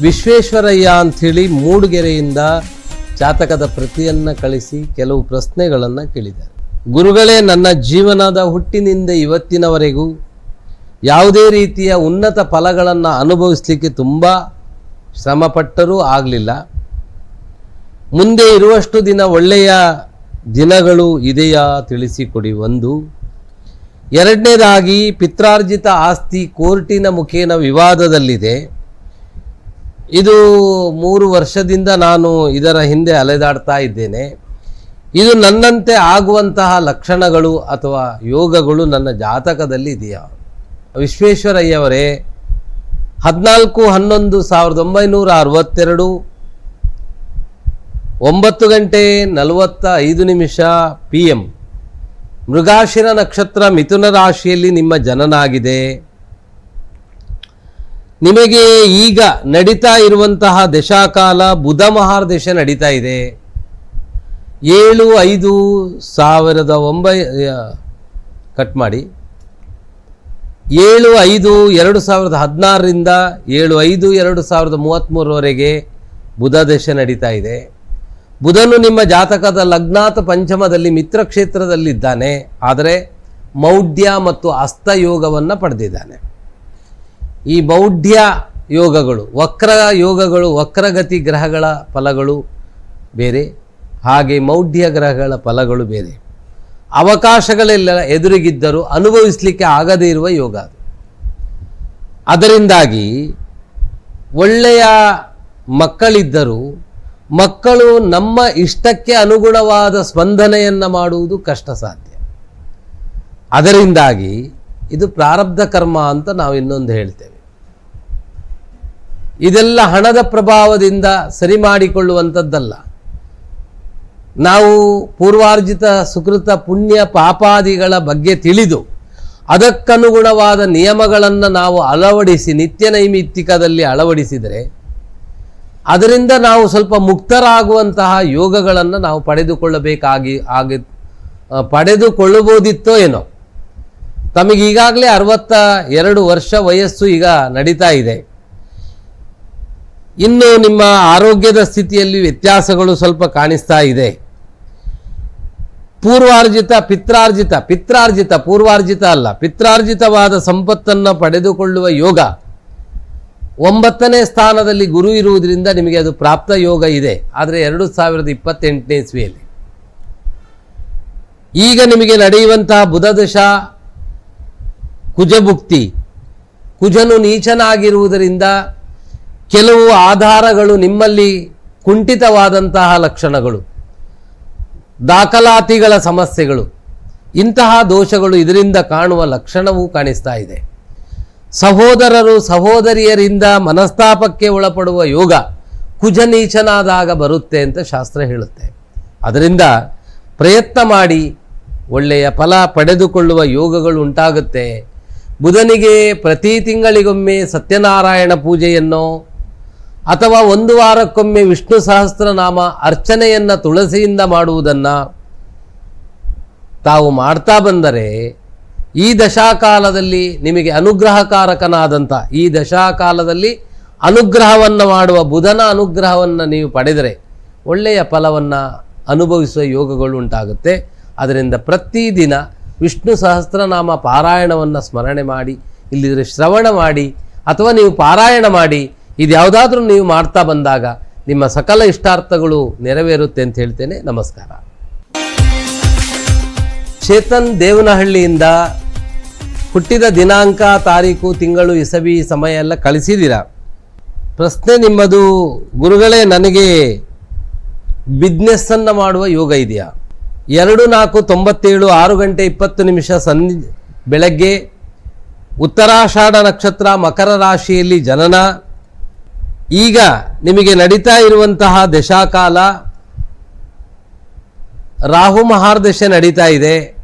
ವಿಶ್ವೇಶ್ವರಯ್ಯ ಅಂಥೇಳಿ ಮೂಡುಗೆರೆಯಿಂದ ಜಾತಕದ ಪ್ರತಿಯನ್ನು ಕಳಿಸಿ ಕೆಲವು ಪ್ರಶ್ನೆಗಳನ್ನು ಕೇಳಿದ್ದಾರೆ. ಗುರುಗಳೇ, ನನ್ನ ಜೀವನದ ಹುಟ್ಟಿನಿಂದ ಇವತ್ತಿನವರೆಗೂ ಯಾವುದೇ ರೀತಿಯ ಉನ್ನತ ಫಲಗಳನ್ನು ಅನುಭವಿಸಲಿಕ್ಕೆ ತುಂಬ ಶ್ರಮಪಟ್ಟರೂ ಆಗಲಿಲ್ಲ. ಮುಂದೆ ಇರುವಷ್ಟು ದಿನ ಒಳ್ಳೆಯ ದಿನಗಳು ಇದೆಯಾ ತಿಳಿಸಿಕೊಡಿ ಒಂದು. ಎರಡನೇದಾಗಿ, ಪಿತ್ರಾರ್ಜಿತ ಆಸ್ತಿ ಕೋರ್ಟಿನ ಮುಖೇನ ವಿವಾದದಲ್ಲಿದೆ. ಇದು ಮೂರು ವರ್ಷದಿಂದ ನಾನು ಇದರ ಹಿಂದೆ ಅಲೆದಾಡ್ತಾ ಇದ್ದೇನೆ. ಇದು ನನ್ನಂತೆ ಆಗುವಂತಹ ಲಕ್ಷಣಗಳು ಅಥವಾ ಯೋಗಗಳು ನನ್ನ ಜಾತಕದಲ್ಲಿ ಇದೆಯಾ? ವಿಶ್ವೇಶ್ವರಯ್ಯವರೇ, ಹದಿನಾಲ್ಕು ಹನ್ನೊಂದು ಸಾವಿರದ ಒಂಬೈನೂರ ಅರವತ್ತೆರಡು, ಒಂಬತ್ತು ಗಂಟೆ ನಲವತ್ತ ಐದು ನಿಮಿಷ ಪಿ ಎಂ ಮೃಗಾಶಿರ ನಕ್ಷತ್ರ ಮಿಥುನ ರಾಶಿಯಲ್ಲಿ ನಿಮ್ಮ ಜನನಾಗಿದೆ. ನಿಮಗೆ ಈಗ ನಡೀತಾ ಇರುವಂತಹ ದಶಾಕಾಲ ಬುಧ ಮಹಾರ್ದಶ ನಡೀತಾ ಇದೆ. ಏಳು ಐದು ಸಾವಿರದ ಒಂಬೈ ಕಟ್ ಮಾಡಿ. ಏಳು ಐದು ಎರಡು ಸಾವಿರದ ಹದಿನಾರರಿಂದ ಏಳು ಐದು ಎರಡು ಸಾವಿರದ ಮೂವತ್ತ್ಮೂರವರೆಗೆ ಬುಧ ದಶೆ ನಡೀತಾ ಇದೆ. ಬುಧನು ನಿಮ್ಮ ಜಾತಕದ ಲಗ್ನಾಥ ಪಂಚಮದಲ್ಲಿ ಮಿತ್ರ ಕ್ಷೇತ್ರದಲ್ಲಿದ್ದಾನೆ. ಆದರೆ ಮೌಢ್ಯ ಮತ್ತು ಅಸ್ತಯೋಗವನ್ನು ಪಡೆದಿದ್ದಾನೆ. ಈ ಮೌಢ್ಯ ಯೋಗಗಳು, ವಕ್ರ ಯೋಗಗಳು, ವಕ್ರಗತಿ ಗ್ರಹಗಳ ಫಲಗಳು ಬೇರೆ, ಹಾಗೆ ಮೌಢ್ಯ ಗ್ರಹಗಳ ಫಲಗಳು ಬೇರೆ. ಅವಕಾಶಗಳೆಲ್ಲ ಎದುರಿಗಿದ್ದರೂ ಅನುಭವಿಸಲಿಕ್ಕೆ ಆಗದೇ ಇರುವ ಯೋಗ ಅದು. ಅದರಿಂದಾಗಿ ಒಳ್ಳೆಯ ಮಕ್ಕಳಿದ್ದರೂ ಮಕ್ಕಳು ನಮ್ಮ ಇಷ್ಟಕ್ಕೆ ಅನುಗುಣವಾದ ಸ್ಪಂದನೆಯನ್ನು ಮಾಡುವುದು ಕಷ್ಟ ಸಾಧ್ಯ. ಅದರಿಂದಾಗಿ ಇದು ಪ್ರಾರಬ್ಧ ಕರ್ಮ ಅಂತ ನಾವು ಇನ್ನೊಂದು ಹೇಳ್ತೇವೆ. ಇದೆಲ್ಲ ಹಣದ ಪ್ರಭಾವದಿಂದ ಸರಿ ಮಾಡಿಕೊಳ್ಳುವಂಥದ್ದಲ್ಲ. ನಾವು ಪೂರ್ವಾರ್ಜಿತ ಸುಕೃತ ಪುಣ್ಯ ಪಾಪಾದಿಗಳ ಬಗ್ಗೆ ತಿಳಿದು ಅದಕ್ಕನುಗುಣವಾದ ನಿಯಮಗಳನ್ನು ನಾವು ಅಳವಡಿಸಿ ನಿತ್ಯ ನೈಮಿತ್ತಿಕದಲ್ಲಿ ಅಳವಡಿಸಿದರೆ ಅದರಿಂದ ನಾವು ಸ್ವಲ್ಪ ಮುಕ್ತರಾಗುವಂತಹ ಯೋಗಗಳನ್ನು ನಾವು ಪಡೆದುಕೊಳ್ಳಬೇಕಾಗಿ ಆಗಿ ಪಡೆದುಕೊಳ್ಳಬಹುದಿತ್ತೋ ಏನೋ. ತಮಗೀಗಾಗಲೇ ಅರವತ್ತ ಎರಡು ವರ್ಷ ವಯಸ್ಸು ಈಗ ನಡೀತಾ ಇದೆ. ಇನ್ನು ನಿಮ್ಮ ಆರೋಗ್ಯದ ಸ್ಥಿತಿಯಲ್ಲಿ ವ್ಯತ್ಯಾಸಗಳು ಸ್ವಲ್ಪ ಕಾಣಿಸ್ತಾ ಇದೆ. ಪೂರ್ವಾರ್ಜಿತ, ಪಿತ್ರಾರ್ಜಿತ ಪಿತ್ರಾರ್ಜಿತ, ಪೂರ್ವಾರ್ಜಿತ ಅಲ್ಲ, ಪಿತ್ರಾರ್ಜಿತವಾದ ಸಂಪತ್ತನ್ನು ಪಡೆದುಕೊಳ್ಳುವ ಯೋಗ. ಒಂಬತ್ತನೇ ಸ್ಥಾನದಲ್ಲಿ ಗುರು ಇರುವುದರಿಂದ ನಿಮಗೆ ಅದು ಪ್ರಾಪ್ತ ಯೋಗ ಇದೆ. ಆದರೆ ಎರಡು ಸಾವಿರದ ಇಪ್ಪತ್ತೆಂಟನೇ ಇಸ್ವಿಯಲ್ಲಿ. ಈಗ ನಿಮಗೆ ನಡೆಯುವಂತಹ ಬುಧದಶ ಕುಜಭುಕ್ತಿ ಕುಜನು ನೀಚನಾಗಿರುವುದರಿಂದ ಕೆಲವು ಆಧಾರಗಳು ನಿಮ್ಮಲ್ಲಿ ಕುಂಠಿತವಾದಂತಹ ಲಕ್ಷಣಗಳು, ದಾಖಲಾತಿಗಳ ಸಮಸ್ಯೆಗಳು, ಇಂತಹ ದೋಷಗಳು ಇದರಿಂದ ಕಾಣುವ ಲಕ್ಷಣವೂ ಕಾಣಿಸ್ತಾ ಇದೆ. ಸಹೋದರರು ಸಹೋದರಿಯರಿಂದ ಮನಸ್ತಾಪಕ್ಕೆ ಒಳಪಡುವ ಯೋಗ ಕುಜನೀಚನಾದಾಗ ಬರುತ್ತೆ ಅಂತ ಶಾಸ್ತ್ರ ಹೇಳುತ್ತೆ. ಅದರಿಂದ ಪ್ರಯತ್ನ ಮಾಡಿ, ಒಳ್ಳೆಯ ಫಲ ಪಡೆದುಕೊಳ್ಳುವ ಯೋಗಗಳು ಉಂಟಾಗುತ್ತೆ. ಬುಧನಿಗೆ ಪ್ರತಿ ತಿಂಗಳಿಗೊಮ್ಮೆ ಸತ್ಯನಾರಾಯಣ ಪೂಜೆಯನ್ನು ಅಥವಾ ಒಂದು ವಾರಕ್ಕೊಮ್ಮೆ ವಿಷ್ಣು ಸಹಸ್ರನಾಮ ಅರ್ಚನೆಯನ್ನು ತುಳಸಿಯಿಂದ ಮಾಡುವುದನ್ನು ತಾವು ಮಾಡ್ತಾ ಬಂದರೆ ಈ ದಶಾಕಾಲದಲ್ಲಿ ನಿಮಗೆ ಅನುಗ್ರಹಕಾರಕನಾದಂಥ ಈ ದಶಾಕಾಲದಲ್ಲಿ ಅನುಗ್ರಹವನ್ನು ಮಾಡುವ ಬುಧನ ಅನುಗ್ರಹವನ್ನು ನೀವು ಪಡೆದರೆ ಒಳ್ಳೆಯ ಫಲವನ್ನು ಅನುಭವಿಸುವ ಯೋಗಗಳು ಉಂಟಾಗುತ್ತೆ. ಅದರಿಂದ ಪ್ರತಿದಿನ ವಿಷ್ಣು ಸಹಸ್ರನಾಮ ಪಾರಾಯಣವನ್ನು ಸ್ಮರಣೆ ಮಾಡಿ, ಇಲ್ಲಿದ್ರೆ ಶ್ರವಣ ಮಾಡಿ, ಅಥವಾ ನೀವು ಪಾರಾಯಣ ಮಾಡಿ ಇದು ಯಾವುದಾದ್ರೂ ನೀವು ಮಾಡ್ತಾ ಬಂದಾಗ ನಿಮ್ಮ ಸಕಲ ಇಷ್ಟಾರ್ಥಗಳು ನೆರವೇರುತ್ತೆ ಅಂತ ಹೇಳ್ತೇನೆ. ನಮಸ್ಕಾರ. ಚೇತನ್ ದೇವನಹಳ್ಳಿಯಿಂದ ಹುಟ್ಟಿದ ದಿನಾಂಕ, ತಾರೀಕು, ತಿಂಗಳು, ಇಸವಿ, ಸಮಯ ಎಲ್ಲ ಕಳಿಸಿದ್ದೀರಾ? ಪ್ರಶ್ನೆ ನಿಮ್ಮದು, ಗುರುಗಳೇ, ನನಗೆ ಬಿಸ್ನೆಸ್ಸನ್ನು ಮಾಡುವ ಯೋಗ ಇದೆಯಾ? ಎರಡು, ನಾಲ್ಕು, ತೊಂಬತ್ತೇಳು, ಆರು ಗಂಟೆ ಇಪ್ಪತ್ತು ನಿಮಿಷ ಸನ್ ಬೆಳಗ್ಗೆ ಉತ್ತರಾಷಾಢ ನಕ್ಷತ್ರ ಮಕರ ರಾಶಿಯಲ್ಲಿ ಜನನ ಈಗ ನಿಮಗೆ ನಡೀತಾ ಇರುವಂತಹ ದಶಾಕಾಲ ರಾಹು ಮಹಾರ್ದಶೆ ನಡೀತಾ ಇದೆ.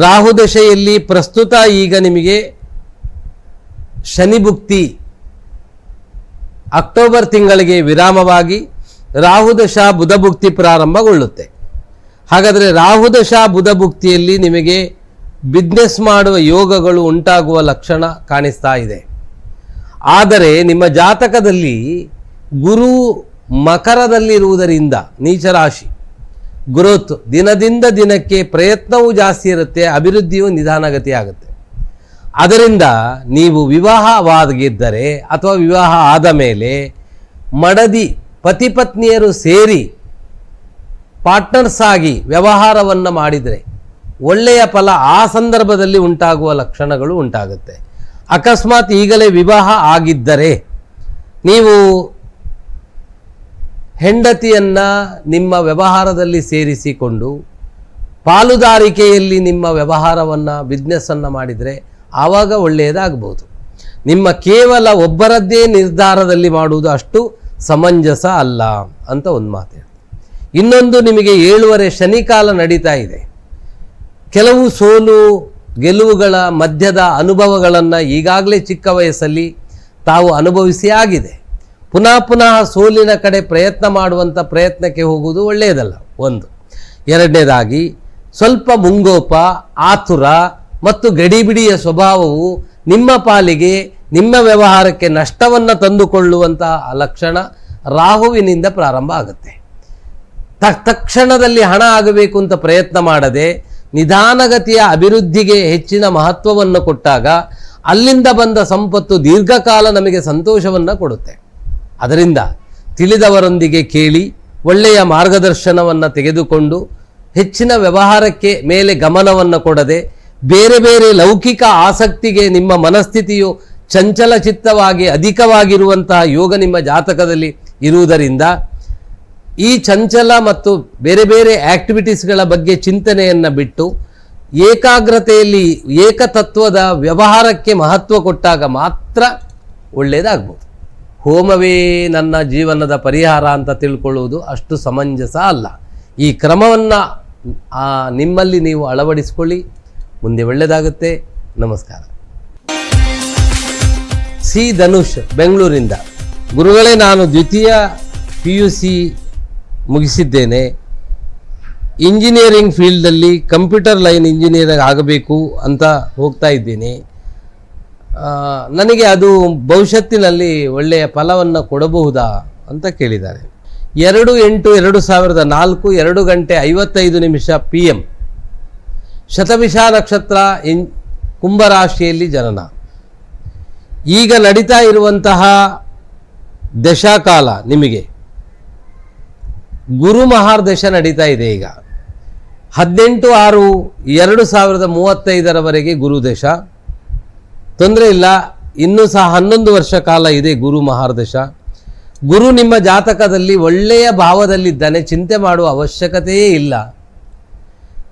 ರಾಹು ದಶೆಯಲ್ಲಿ ಪ್ರಸ್ತುತ ಈಗ ನಿಮಗೆ ಶನಿಭುಕ್ತಿ ಅಕ್ಟೋಬರ್ ತಿಂಗಳಿಗೆ ವಿರಾಮವಾಗಿ ರಾಹುದಶ ಬುಧಭುಕ್ತಿ ಪ್ರಾರಂಭಗೊಳ್ಳುತ್ತೆ. ಹಾಗಾದರೆ ರಾಹುದಶ ಬುಧಭುಕ್ತಿಯಲ್ಲಿ ನಿಮಗೆ ಬಿಸ್ನೆಸ್ ಮಾಡುವ ಯೋಗಗಳು ಉಂಟಾಗುವ ಲಕ್ಷಣ ಕಾಣಿಸ್ತಾ ಇದೆ. ಆದರೆ ನಿಮ್ಮ ಜಾತಕದಲ್ಲಿ ಗುರು ಮಕರದಲ್ಲಿರುವುದರಿಂದ ನೀಚ ರಾಶಿ ಗ್ರೋತ್ ದಿನದಿಂದ ದಿನಕ್ಕೆ ಪ್ರಯತ್ನವೂ ಜಾಸ್ತಿ ಇರುತ್ತೆ, ಅಭಿವೃದ್ಧಿಯೂ ನಿಧಾನಗತಿ ಆಗುತ್ತೆ ಅದರಿಂದ ನೀವು ವಿವಾಹವಾಗಿದ್ದರೆ ಅಥವಾ ವಿವಾಹ ಆದ ಮೇಲೆ ಮಡದಿ ಪತಿ ಪತ್ನಿಯರು ಸೇರಿ ಪಾರ್ಟ್ನರ್ಸ್ ಆಗಿ ವ್ಯವಹಾರವನ್ನು ಮಾಡಿದರೆ ಒಳ್ಳೆಯ ಫಲ ಆ ಸಂದರ್ಭದಲ್ಲಿ ಉಂಟಾಗುವ ಲಕ್ಷಣಗಳು ಉಂಟಾಗುತ್ತೆ. ಅಕಸ್ಮಾತ್ ಈಗಲೇ ವಿವಾಹ ಆಗಿದ್ದರೆ ನೀವು ಹೆಂಡತಿಯನ್ನು ನಿಮ್ಮ ವ್ಯವಹಾರದಲ್ಲಿ ಸೇರಿಸಿಕೊಂಡು ಪಾಲುದಾರಿಕೆಯಲ್ಲಿ ನಿಮ್ಮ ವ್ಯವಹಾರವನ್ನು ಬಿಸ್ನೆಸ್ಸನ್ನು ಮಾಡಿದರೆ ಆವಾಗ ಒಳ್ಳೆಯದಾಗಬಹುದು ನಿಮ್ಮ ಕೇವಲ ಒಬ್ಬರದ್ದೇ ನಿರ್ಧಾರದಲ್ಲಿ ಮಾಡುವುದು ಅಷ್ಟು ಸಮಂಜಸ ಅಲ್ಲ ಅಂತ ಒಂದು ಮಾತು ಇನ್ನೊಂದು ನಿಮಗೆ ಏಳುವರೆ ಶನಿಕಾಲ ನಡೀತಾ ಇದೆ. ಕೆಲವು ಸೋಲು ಗೆಲುವುಗಳ ಮಧ್ಯದ ಅನುಭವಗಳನ್ನು ಈಗಾಗಲೇ ಚಿಕ್ಕ ವಯಸ್ಸಲ್ಲಿ ತಾವು ಅನುಭವಿಸಿ ಆಗಿದೆ. ಪುನಃ ಪುನಃ ಸೋಲಿನ ಕಡೆ ಪ್ರಯತ್ನ ಮಾಡುವಂಥ ಪ್ರಯತ್ನಕ್ಕೆ ಹೋಗುವುದು ಒಳ್ಳೆಯದಲ್ಲ ಒಂದು. ಎರಡನೇದಾಗಿ ಸ್ವಲ್ಪ ಮುಂಗೋಪ, ಆತುರ ಮತ್ತು ಗಡಿಬಿಡಿಯ ಸ್ವಭಾವವು ನಿಮ್ಮ ಪಾಲಿಗೆ ನಿಮ್ಮ ವ್ಯವಹಾರಕ್ಕೆ ನಷ್ಟವನ್ನು ತಂದುಕೊಳ್ಳುವಂತಹ ಲಕ್ಷಣ ರಾಹುವಿನಿಂದ ಪ್ರಾರಂಭ ಆಗುತ್ತೆ. ತಕ್ಷಣದಲ್ಲಿ ಹಣ ಆಗಬೇಕು ಅಂತ ಪ್ರಯತ್ನ ಮಾಡದೆ ನಿಧಾನಗತಿಯ ಅಭಿವೃದ್ಧಿಗೆ ಹೆಚ್ಚಿನ ಮಹತ್ವವನ್ನು ಕೊಟ್ಟಾಗ ಅಲ್ಲಿಂದ ಬಂದ ಸಂಪತ್ತು ದೀರ್ಘಕಾಲ ನಮಗೆ ಸಂತೋಷವನ್ನು ಕೊಡುತ್ತೆ. ಅದರಿಂದ ತಿಳಿದವರೊಂದಿಗೆ ಕೇಳಿ ಒಳ್ಳೆಯ ಮಾರ್ಗದರ್ಶನವನ್ನು ತೆಗೆದುಕೊಂಡು ಹೆಚ್ಚಿನ ವ್ಯವಹಾರಕ್ಕೆ ಮೇಲೆ ಗಮನವನ್ನು ಕೊಡದೆ ಬೇರೆ ಬೇರೆ ಲೌಕಿಕ ಆಸಕ್ತಿಗೆ ನಿಮ್ಮ ಮನಸ್ಥಿತಿಯು ಚಂಚಲಚಿತ್ತವಾಗಿ ಅಧಿಕವಾಗಿರುವಂತಹ ಯೋಗ ನಿಮ್ಮ ಜಾತಕದಲ್ಲಿ ಇರುವುದರಿಂದ ಈ ಚಂಚಲ ಮತ್ತು ಬೇರೆ ಬೇರೆ ಆಕ್ಟಿವಿಟೀಸ್ಗಳ ಬಗ್ಗೆ ಚಿಂತನೆಯನ್ನು ಬಿಟ್ಟು ಏಕಾಗ್ರತೆಯಲ್ಲಿ ಏಕತತ್ವದ ವ್ಯವಹಾರಕ್ಕೆ ಮಹತ್ವ ಕೊಟ್ಟಾಗ ಮಾತ್ರ ಒಳ್ಳೆಯದಾಗ್ಬೋದು ಹೋಮವೇ ನನ್ನ ಜೀವನದ ಪರಿಹಾರ ಅಂತ ತಿಳ್ಕೊಳ್ಳುವುದು ಅಷ್ಟು ಸಮಂಜಸ ಅಲ್ಲ. ಈ ಕ್ರಮವನ್ನು ನಿಮ್ಮಲ್ಲಿ ನೀವು ಅಳವಡಿಸಿಕೊಳ್ಳಿ. ಮುಂದೆ ಒಳ್ಳೆಯದಾಗುತ್ತೆ ನಮಸ್ಕಾರ. ಸಿ ಧನುಷ್, ಬೆಂಗಳೂರಿಂದ. ಗುರುಗಳೇ, ನಾನು ದ್ವಿತೀಯ ಪಿ ಯು ಸಿ ಮುಗಿಸಿದ್ದೇನೆ. ಇಂಜಿನಿಯರಿಂಗ್ ಫೀಲ್ಡಲ್ಲಿ ಕಂಪ್ಯೂಟರ್ ಲೈನ್ ಇಂಜಿನಿಯರ್ ಆಗಬೇಕು ಅಂತ ಹೋಗ್ತಾ ಇದ್ದೀನಿ. ನನಗೆ ಅದು ಭವಿಷ್ಯತ್ತಿನಲ್ಲಿ ಒಳ್ಳೆಯ ಫಲವನ್ನು ಕೊಡಬಹುದಾ ಅಂತ ಕೇಳಿದ್ದಾರೆ. ಎರಡು ಎಂಟು ಎರಡು ಸಾವಿರದ ನಾಲ್ಕು ಎರಡು ಗಂಟೆ ಐವತ್ತೈದು ನಿಮಿಷ ಪಿ ಎಂ ಶತವಿಷ ನಕ್ಷತ್ರ ಇನ್ ಕುಂಭರಾಶಿಯಲ್ಲಿ ಜನನ. ಈಗ ನಡೀತಾ ಇರುವಂತಹ ದಶಾಕಾಲ ನಿಮಗೆ. ಗುರು ಮಹಾರ್ದಶ ನಡೀತಾ ಇದೆ ಈಗ. ಹದಿನೆಂಟು ಆರು ಎರಡು ಸಾವಿರದ ಮೂವತ್ತೈದರವರೆಗೆ ಗುರು ದಶ. ತೊಂದರೆ ಇಲ್ಲ, ಇನ್ನೂ ಸಹ ಹನ್ನೊಂದು ವರ್ಷ ಕಾಲ ಇದೆ ಗುರು ಮಹಾರ್ದಶ ಗುರು ನಿಮ್ಮ ಜಾತಕದಲ್ಲಿ ಒಳ್ಳೆಯ ಭಾವದಲ್ಲಿದ್ದಾನೆ, ಚಿಂತೆ ಮಾಡುವ ಅವಶ್ಯಕತೆಯೇ ಇಲ್ಲ.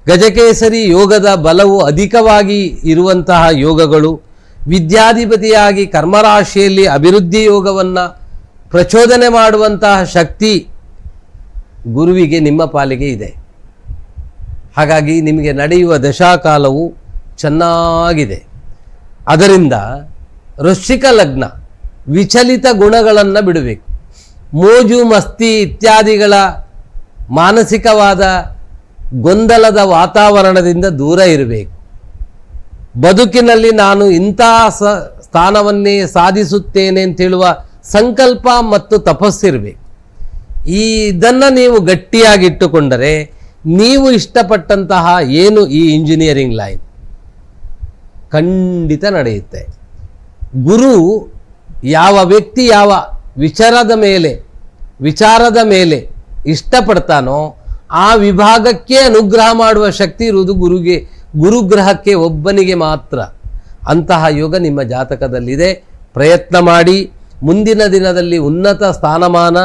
ಗಜಕೇಸರಿ ಯೋಗದ ಬಲವು ಅಧಿಕವಾಗಿ ಇರುವಂತಹ ಯೋಗಗಳು, ವಿದ್ಯಾಧಿಪತಿಯಾಗಿ ಕರ್ಮರಾಶಿಯಲ್ಲಿ ಅಭಿವೃದ್ಧಿ ಯೋಗವನ್ನು ಪ್ರಚೋದನೆ ಮಾಡುವಂತಹ ಶಕ್ತಿ ಗುರುವಿಗೆ ನಿಮ್ಮ ಪಾಲಿಗೆ ಇದೆ. ಹಾಗಾಗಿ ನಿಮಗೆ ನಡೆಯುವ ದಶಾಕಾಲವು ಚೆನ್ನಾಗಿದೆ. ಅದರಿಂದ ವೃಶ್ಚಿಕ ಲಗ್ನ, ವಿಚಲಿತ ಗುಣಗಳನ್ನು ಬಿಡಬೇಕು. ಮೋಜು, ಮಸ್ತಿ ಇತ್ಯಾದಿಗಳ ಮಾನಸಿಕವಾದ ಗೊಂದಲದ ವಾತಾವರಣದಿಂದ ದೂರ ಇರಬೇಕು. ಬದುಕಿನಲ್ಲಿ ನಾನು ಇಂಥ ಸ್ಥಾನವನ್ನೇ ಸಾಧಿಸುತ್ತೇನೆ ಅಂತೇಳುವ ಸಂಕಲ್ಪ ಮತ್ತು ತಪಸ್ಸಿರಬೇಕು. ಈ ಇದನ್ನು ನೀವು ಗಟ್ಟಿಯಾಗಿಟ್ಟುಕೊಂಡರೆ ನೀವು ಇಷ್ಟಪಟ್ಟಂತಹ ಏನು ಈ ಇಂಜಿನಿಯರಿಂಗ್ ಲೈನ್ ಖಂಡಿತ ನಡೆಯುತ್ತೆ. ಗುರು ಯಾವ ವ್ಯಕ್ತಿ ಯಾವ ವಿಚಾರದ ಮೇಲೆ ವಿಚಾರದ ಮೇಲೆ ಇಷ್ಟಪಡ್ತಾನೋ ಆ ವಿಭಾಗಕ್ಕೆ ಅನುಗ್ರಹ ಮಾಡುವ ಶಕ್ತಿ ಇರುವುದು ಗುರುಗೆ, ಗುರುಗ್ರಹಕ್ಕೆ ಒಬ್ಬನಿಗೆ ಮಾತ್ರ. ಅಂತಹ ಯೋಗ ನಿಮ್ಮ ಜಾತಕದಲ್ಲಿದೆ. ಪ್ರಯತ್ನ ಮಾಡಿ, ಮುಂದಿನ ದಿನದಲ್ಲಿ ಉನ್ನತ ಸ್ಥಾನಮಾನ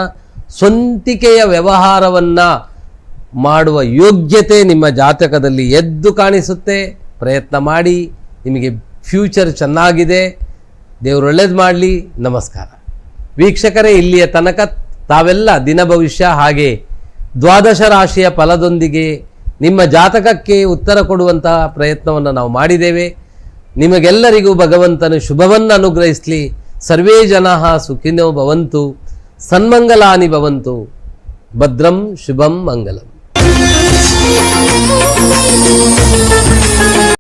ಸ್ವಂತಿಕೆಯ ವ್ಯವಹಾರವನ್ನು ಮಾಡುವ ಯೋಗ್ಯತೆ ನಿಮ್ಮ ಜಾತಕದಲ್ಲಿ ಎದ್ದು ಕಾಣಿಸುತ್ತೆ. ಪ್ರಯತ್ನ ಮಾಡಿ, ನಿಮಗೆ ಫ್ಯೂಚರ್ ಚೆನ್ನಾಗಿದೆ. ದೇವರು ಒಳ್ಳೇದು ಮಾಡಲಿ. ನಮಸ್ಕಾರ. ವೀಕ್ಷಕರೇ, ಇಲ್ಲಿಯ ತನಕ ತಾವೆಲ್ಲ ದಿನ ಭವಿಷ್ಯ ಹಾಗೆ ದ್ವಾದಶ ರಾಶಿಯ ಫಲದೊಂದಿಗೆ ನಿಮ್ಮ ಜಾತಕಕ್ಕೆ ಉತ್ತರ ಕೊಡುವಂತಹ ಪ್ರಯತ್ನವನ್ನು ನಾವು ಮಾಡಿದ್ದೇವೆ. ನಿಮಗೆಲ್ಲರಿಗೂ ಭಗವಂತನು ಶುಭವನ್ನು ಅನುಗ್ರಹಿಸಲಿ. ಸರ್ವೇ ಜನ ಸುಖಿನೋ ಭವಂತು. సన్మంగళాని భవంతు. భద్రం శుభం మంగళం.